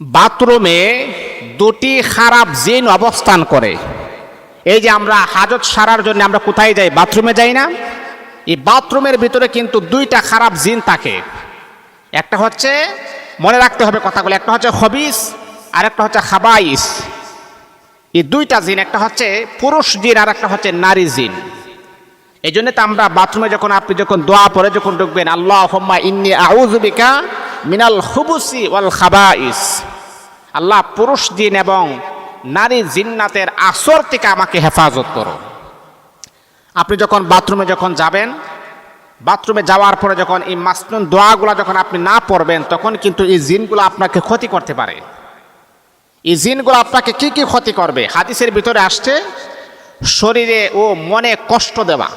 বাথরুমে দুটি খারাপ জিন অবস্থান করে। এই যে আমরা হাজত সারার জন্য আমরা কোথায় যাই? বাথরুমে যাই না? এই বাথরুমের ভিতরে কিন্তু দুইটা খারাপ জিন থাকে। একটা হচ্ছে, মনে রাখতে হবে কথাগুলো, একটা হচ্ছে হবিস আর একটা হচ্ছে খাবাইস। এই দুইটা জিন, একটা হচ্ছে পুরুষ জিন আর একটা হচ্ছে নারী জিন। এই জন্য তো আমরা বাথরুমে যখন আপনি যখন দোয়া পরে যখন ঢুকবেন আল্লাহ হোম্মা ইন্নি আউজবিকা মিনাল ওয়াল খাবাইস। আল্লাহ পুরুষ জিন এবং নারী জিন্নাতের আসর থেকে আমাকে হেফাজত করো। আপনি যখন বাথরুমে যখন যাবেন, বাথরুমে যাওয়ার পরে যখন এই মাসনুন দোয়াগুলো যখন আপনি না পড়বেন, তখন কিন্তু এই জিনগুলো আপনাকে ক্ষতি করতে পারে। এই জিনগুলো আপনাকে কি কি ক্ষতি করবে? হাদিসের ভিতরে আসছে, শরীরে ও মনে কষ্ট দেওয়া।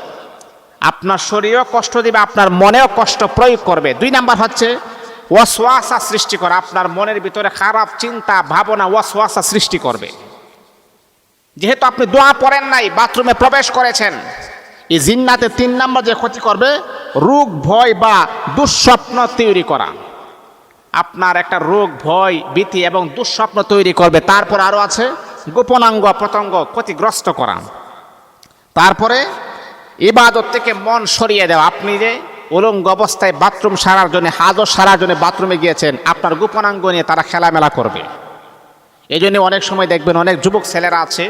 আপনার শরীরেও কষ্ট দেবে, আপনার মনেও কষ্ট প্রয়োগ করবে। দুই নাম্বার হচ্ছে ওয়াসওয়াসা সৃষ্টি করা। আপনার মনের ভিতরে খারাপ চিন্তা, ভাবনা, ওয়াসওয়াসা সৃষ্টি করবে। যেহেতু আপনি দোয়া পড়েন নাই, বাথরুমে প্রবেশ করেছেন, এই জিন্নাতে তিন নাম্বার যে ক্ষতি করবে, রোগ, ভয় বা দুঃস্বপ্ন তৈরি করা। আপনার একটা রোগ, ভয়, ভীতি এবং দুঃস্বপ্ন তৈরি করবে। তারপর আরও আছে, গোপনাঙ্গ প্রত্যঙ্গ ক্ষতিগ্রস্ত করা। তারপরে ইবাদত থেকে মন সরিয়ে দেওয়া। আপনি যে উলঙ্গ অবস্থায় বাথরুম সারার জন্য হাজর সারার জন্য বাথরুমে গিয়েছেন। আপনার গোপনাঙ্গ নিয়ে তারা খেলামেলা করবে। এই জন্য অনেক সময় দেখবেন অনেক যুবক ছেলেরা আছে,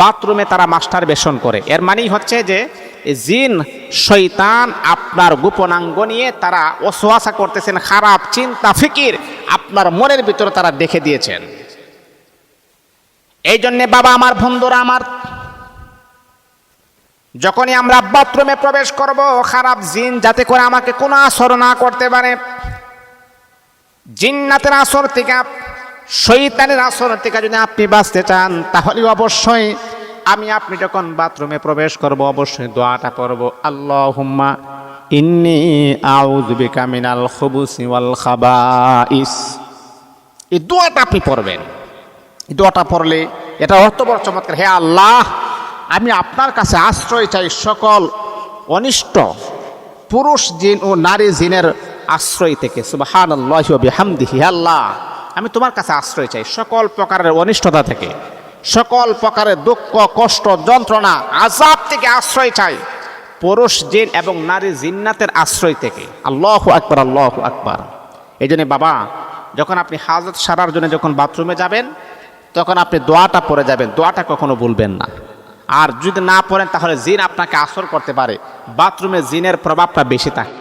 বাথরুমে তারা মাস্টার বেশন করে। এর মানেই হচ্ছে যে জিন শৈতান আপনার গোপনাঙ্গ নিয়ে তারা অসোয়াশা করতেছেন, খারাপ চিন্তা, ফিকির আপনার মনের ভিতরে তারা দেখে দিয়েছেন। এই জন্যে বাবা আমার, বন্ধুরা আমার যখনই আমরা বাথরুমে প্রবেশ করব, খারাপ জিন যাতে করে আমাকে কোনো আসর না করতে পারে। জিন্নাতের আসর থেকে শৈতানের আসর থেকে যদি আপনি বাঁচতে চান, তাহলে অবশ্যই আমি আপনি যখন বাথরুমে প্রবেশ করব, অবশ্যই দোয়াটা পড়ব। আল্লাহ হুম্মা ইন্নি আউযবিকা মিনাল খুবুসি ওয়াল খাবাইস। এই দোয়াটা আপনি পড়বেন। এই দোয়াটা পড়লে এটা অর্থ বড় চমৎকার। হে আল্লাহ আমি আপনার কাছে আশ্রয় চাই সকল অনিষ্ট, পুরুষ জিন ও নারী জিনের আশ্রয় থেকে। সুবাহান আল্লাহ বিহামদিহি, হে আল্লাহ, আমি তোমার কাছে আশ্রয় চাই সকল প্রকারের অনিষ্টতা থেকে, সকল প্রকারের দুঃখ, কষ্ট, যন্ত্রণা আজাব থেকে আশ্রয় চাই। পুরুষ জিন এবং নারী জিন্নাতের আশ্রয় থেকে। আল্লাহ আকবার আল্লাহ আকবার। এই জন্য বাবা, যখন আপনি হাজত সারার জন্য যখন বাথরুমে যাবেন, তখন আপনি দোয়াটা পড়ে যাবেন। দোয়াটা কখনো ভুলবেন না। আর যদি না পড়েন তাহলে জিন আপনাকে আসর করতে পারে। বাথরুমে জিনের প্রভাবটা বেশি থাকে।